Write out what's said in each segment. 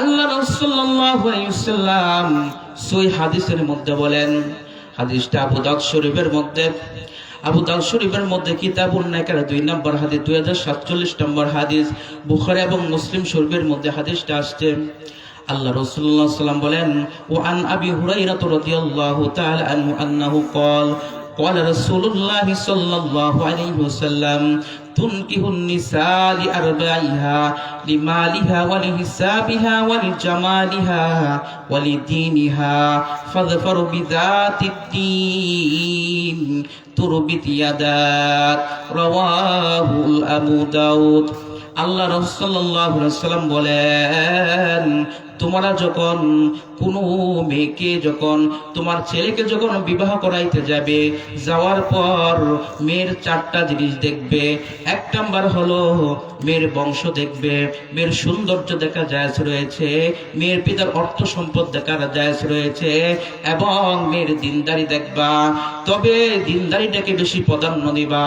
আল্লাহ রসুল্লাহাম সই হাদিসের মধ্যে বলেন, হাদিসটা আবু দাউদ শরীফের মধ্যে। আবু দাউদ শরীফের মধ্যে কিতাবুল নাকার দুই নম্বর হাদিস, দুই হাজার সাতচল্লিশ নম্বর হাদিস, বুখারি এবং মুসলিম শরীফের মধ্যে হাদিসটা আসছে। আল্লাহ রসুল্লাহ সাল্লাম বলেন ও আন আবি হুরাইরা তো রদিয়াল্লাহু তাআলা আনহু আন্নাহু কল قال رسول الله صلى الله عليه وسلم تنكه النساء لأربعها لمالها ولحسابها ولجمالها ولدينها فاظفر بذات الدين تربت يداك رواه أبو داود আল্লাহ রসল্লাম বলেন তোমরা যখন কোনো মেয়েকে যখন, তোমার ছেলেকে যখন বিবাহ করাইতে যাবে, যাওয়ার পর মেয়ের চারটা জিনিস দেখবে। এক নাম্বার হলো মেয়ের বংশ দেখবে, মেয়ের সৌন্দর্য দেখা যায় রয়েছে, মেয়ের পিতার অর্থ সম্পদ দেখার যায় রয়েছে, এবং মেয়ের দিনদারি দেখবা। তবে দিনদারিটাকে বেশি প্রাধান্য দিবা।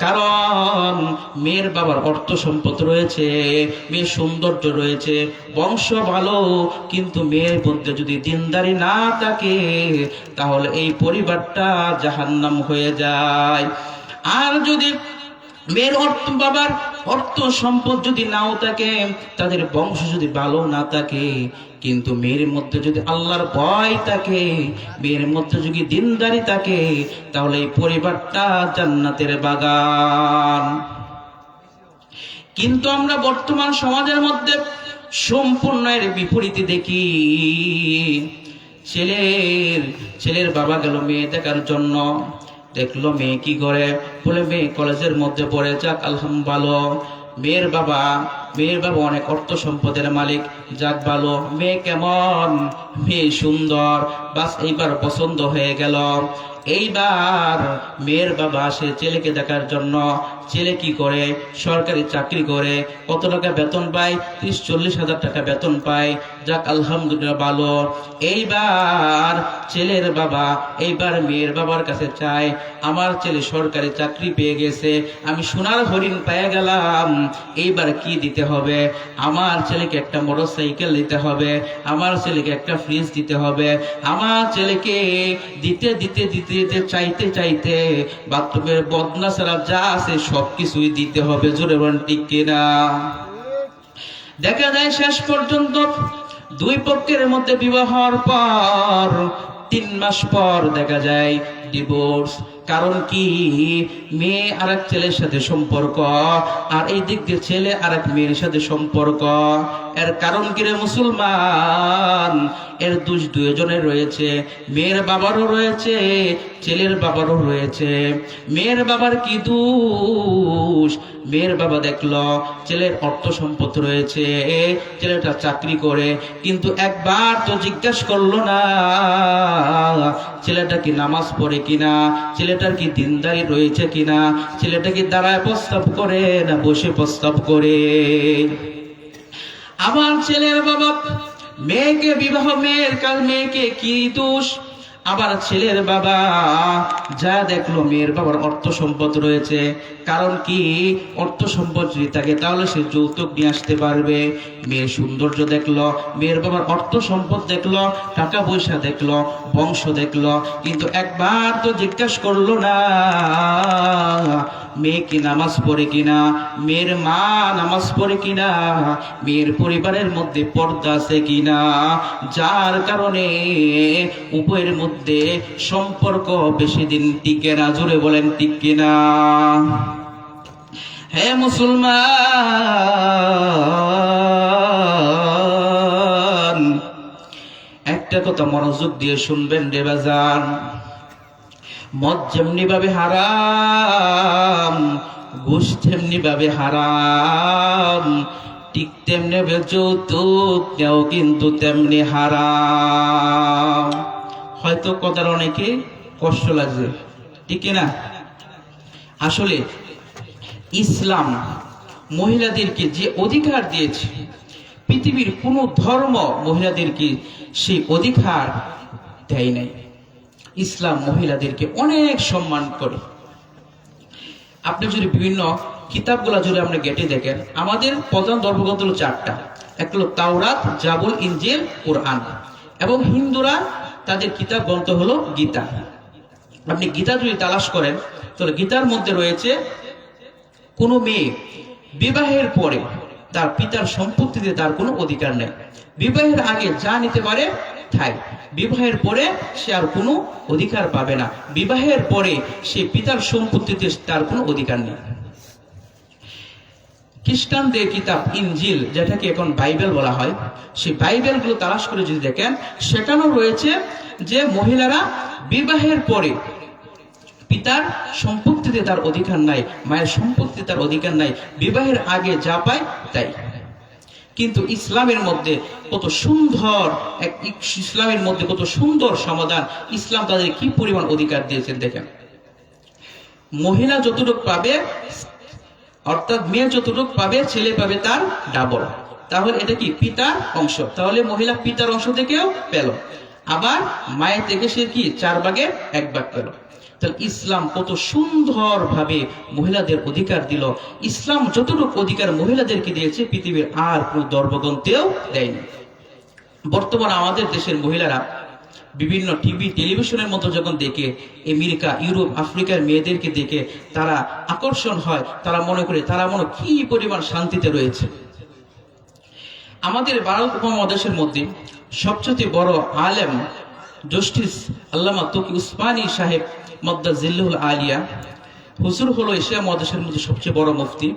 কারণ মেয়ের বাবার অর্থ সম্পদ রয়েছে, মেয়ের সৌন্দর্য রয়েছে, বংশ ভালো, কিন্তু মেয়ের মধ্যে যদি দিনদারি না থাকে, তাহলে এই পরিবারটা জাহান্নাম হয়ে যায়। আর যদি মেয়ের অর্থ বাবার অর্থ সম্পদ যদি নাও থাকে, তাদের বংশ যদি ভালো না থাকে, কিন্তু মেয়ের মধ্যে যদি আল্লাহর ভয় থাকে, মেয়ের মধ্যে যদি দিনদারি থাকে, তাহলে এই পরিবারটা জান্নাতের বাগান। কিন্তু আমরা বর্তমান সমাজের মধ্যে সম্পূর্ণ এর বিপরীতে দেখি, ছেলের ছেলের বাবা গেল মেয়ে দেখার জন্য। দেখল মেয়ে কি করে? বলে, মেয়ে, কলেজের মধ্যে পড়ে যাক আলহাম ভালো মেয়ের বাবা মেয়ের বাবা অনেক অর্থ সম্পদের মালিক। যাক, ভালো। মেয়ে কেমন? মেয়ে সুন্দর। বাস এইবার পছন্দ হয়ে গেল। এইবার মেয়ের বাবা আসে ছেলেকে দেখার জন্য, ছেলে কি করে? সরকারি চাকরি করে, কত টাকা বেতন পায়? ত্রিশ, চল্লিশ হাজার টাকা বেতন পায়। যাক, আলহামদুলিল্লাহ ভালো। এইবার ছেলের বাবা, এইবার মেয়ের বাবার কাছে চায়, আমার ছেলে সরকারি চাকরি পেয়ে গেছে, আমি সোনার হরিণ পেয়ে গেলাম, এইবার কি দিতে হবে? আমার ছেলেকে একটা মোটর সাইকেল দিতে হবে, আমার ছেলেকে একটা ফ্রিজ দিতে হবে আমার ছেলেকে দিতে দিতে দিতে দিতে, চাইতে চাইতে বাথরুমের বদনা ছাড়া যা আছে সব কিছুই দিতে হবে। জোরে বলেন, ঠিক কিনা? দেখা যায় শেষ পর্যন্ত দুই পক্ষের মধ্যে বিবাহ হওয়ার পর, তিন মাস পর দেখা যায় ডিভোর্স কারণ কি? মেয়ে আর এক ছেলের সাথে সম্পর্ক, আর এই দিক দিয়ে ছেলে আর এক মেয়ের সাথে সম্পর্ক। এর কারণ কি রে মুসলমান? এর দুষ দুজনের রয়েছে, মেয়ের বাবারও রয়েছে, ছেলের বাবারও রয়েছে। মেয়ের বাবার কি দোষ? মেয়ের বাবা দেখল, ছেলের অর্থ সম্পদ রয়েছে, ছেলেটা চাকরি করে, কিন্তু একবার তো জিজ্ঞাসা করল না, ছেলেটা কি নামাজ পড়ে কিনা? ছেলেটার কি দিনদারি রয়েছে কিনা? ছেলেটা কি দাঁড়ায় প্রস্তাব করে না বসে প্রস্তাব করে? আমার ছেলের বাবা মেয়েকে বিবাহ, মেয়ের কাল মেয়েকে কি দোষ? আবার ছেলের বাবা, যা দেখল মেয়ের বাবার অর্থ সম্পদ রয়েছে। কারণ কি? অর্থ সম্পদ যদি থাকে, তাহলে সে যৌতুক নিয়ে আসতে পারবে। মেয়ের সৌন্দর্য দেখল, মেয়ের বাবার অর্থ সম্পদ দেখল, টাকা পয়সা দেখল, বংশ দেখল। কিন্তু একবার তো জিজ্ঞাসা করল না মেয়ে কি নামাজ পড়ে কিনা? মেয়ের মা নামাজ পড়ে কিনা? মেয়ের পরিবারের মধ্যে পর্দা আছে কিনা? যার কারণে উভয়ের মধ্যে সম্পর্ক বেশি দিন টিকে না। জুড়ে বলেন টিক কিনা? হে মুসলমান, একটা কথা মনোযোগ দিয়ে শুনবেন রে বাজান। মদ যেমনি ভাবে হারাম, ঘুষ তেমনি ভাবে হারাম, ঠিক তেমনি যৌতুক নেও কিন্তু তেমনি হারাম। হয়তো কথার অনেকে কষ্ট লাগছে, ঠিক না? আসলে ইসলাম মহিলাদেরকে যে অধিকার দিয়েছে, পৃথিবীর কোনো ধর্ম মহিলাদেরকে সেই অধিকার দেয় নাই। ইসলাম মহিলাদেরকে অনেক সম্মান করে। আপনি যদি বিভিন্ন কিতাবগুলো যদি আপনি গেটে দেখেন, আমাদের প্রধান ধর্মগ্রন্থ হলো চারটা। একটা হলো তাওরাত, জাবুল ইঞ্জিল কোরআন। এবং হিন্দুরা তাদের কিতাব গ্রন্থ হলো গীতা। আপনি গীতা যদি তালাশ করেন, তাহলে গীতার মধ্যে রয়েছে, কোনো মেয়ে বিবাহের পরে তার পিতার সম্পত্তিতে তার কোনো অধিকার নেই। বিবাহের আগে যা নিতে পারে, ঠাই। বিবাহের পরে সে আর কোনো অধিকার পাবে না। বিবাহের পরে সে পিতার সম্পত্তিতে তার কোনো অধিকার নেই। খ্রিস্টানদের কিতাব ইনজিল যেটাকে এখন বাইবেল বলা হয়, সেই বাইবেলগুলো তালাশ করে যদি দেখেন, সেখানেও রয়েছে যে মহিলারা বিবাহের পরে পিতার সম্পত্তিতে তার অধিকার নাই, মায়ের সম্পত্তিতে তার অধিকার নাই, বিবাহের আগে যা পায় তাই। কিন্তু ইসলামের মধ্যে কত সুন্দর এক ইসলামের মধ্যে কত সুন্দর সমাধান। ইসলাম তাদের কি পরিমাণ অধিকার দিয়েছেন দেখেন। মহিলা যতটুকু পাবে, অর্থাৎ মেয়ে যতটুকু পাবে, ছেলে পাবে তার ডাবল তাহলে এটা কি? পিতার অংশ। তাহলে মহিলা পিতার অংশ থেকেও পেল। আবার মায়ের থেকে সে কি? চার ভাগে এক ভাগ পেল। তাহলে ইসলাম কত সুন্দরভাবে মহিলাদের অধিকার দিল। ইসলাম যতটুকু অধিকার মহিলাদেরকে দিয়েছে, পৃথিবীর আর কোনো ধর্মগ্রন্থেও দেয়নি। বর্তমান আমাদের দেশের মহিলারা বিভিন্ন টিভি, টেলিভিশনের মতো যখন দেখে, আমেরিকা, ইউরোপ, আফ্রিকার মেয়েদেরকে দেখে তারা আকর্ষণ হয়, তারা মনে করে, তারা মনে কি পরিমাণ শান্তিতে রয়েছে। আমাদের ভারত উপমহাদেশের মধ্যে সবচেয়ে বড় আলেম জস্টিস আল্লামা তুকি উসমানী সাহেব মদ্দা জিল্লুল আলিয়া। হুজুর হলো এশিয়া মহাদেশের মধ্যে সবচেয়ে বড় মুফতি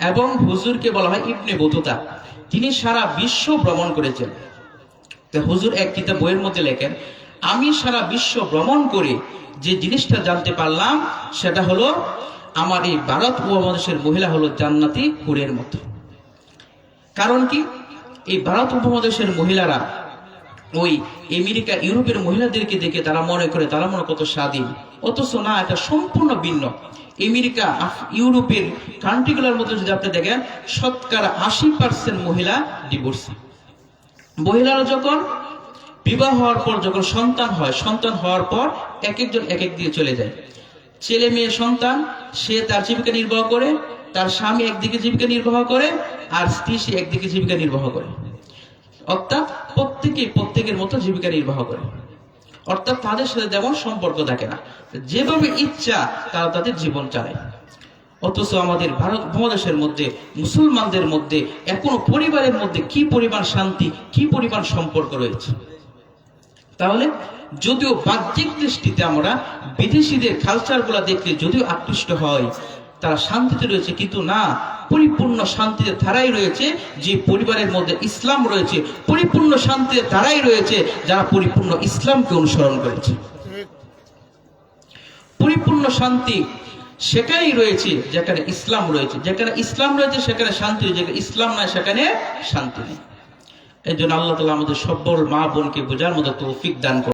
এবং হুজুরকে বলা হয় ইবনে বতুতা। তিনি সারা বিশ্ব ভ্রমণ করেছেন। হুজুর এক কিতাব বইয়ের মধ্যে লেখেন, আমি সারা বিশ্ব ভ্রমণ করে যে জিনিসটা জানতে পারলাম, সেটা হলো আমার এই ভারত উপমহাদেশের মহিলা হলো জান্নাতি হুরের মতো। কারণ কি? এই ভারত উপমহাদেশের মহিলারা ওই আমেরিকা, ইউরোপের মহিলাদেরকে দেখে তারা মনে করে, তারা মনে কত স্বাধীন। অথচ না, এটা সম্পূর্ণ ভিন্ন। আমেরিকা ইউরোপের কান্ট্রিগুলোর মধ্যে যদি আপনি দেখেন, শতকরা আশি পার্সেন্ট মহিলা ডিভোর্সি মহিলারা যখন বিবাহ হওয়ার পর, যখন সন্তান হয়, সন্তান হওয়ার পর এক একজন এক এক দিয়ে চলে যায়। ছেলে মেয়ে, সন্তান, সে তার জীবিকা নির্বাহ করে, তার স্বামী একদিকে জীবিকা নির্বাহ করে, আর স্ত্রী সে একদিকে জীবিকা নির্বাহ করে। অর্থাৎ প্রত্যেকে প্রত্যেকের মতো জীবিকা নির্বাহ করে। অর্থাৎ তাদের সাথে তেমন সম্পর্ক থাকে না। যেভাবে ইচ্ছা, তারা তাদের জীবন চালায়। অথচ আমাদের ভারত মহাদেশের মধ্যে, মুসলমানদের মধ্যে, এখনও পরিবারের মধ্যে কি পরিমাণ শান্তি, কি পরিমাণ সম্পর্ক রয়েছে? তাহলে যদিও বাহ্যিক দৃষ্টিতে আমরা বিদেশিদের কালচারগুলো দেখলে যদিও আকৃষ্ট হয় তারা শান্তিতে রয়েছে, কিন্তু না, পরিপূর্ণ শান্তিতে তারাই রয়েছে, যে পরিবারের মধ্যে ইসলাম রয়েছে, পরিপূর্ণ শান্তিতে তারাই রয়েছে, যারা পরিপূর্ণ ইসলামকে অনুসরণ করেছে। পরিপূর্ণ শান্তি সেখানেই রয়েছে, যেখানে ইসলাম রয়েছে। যেখানে ইসলাম রয়েছে, সেখানে শান্তি যেখানে ইসলাম নাই, সেখানে শান্তি নেই। এই জন্য আল্লাহ তালা আমাদের সব্বর মা বোনকে বোঝার মতো তৌফিক দান করুন।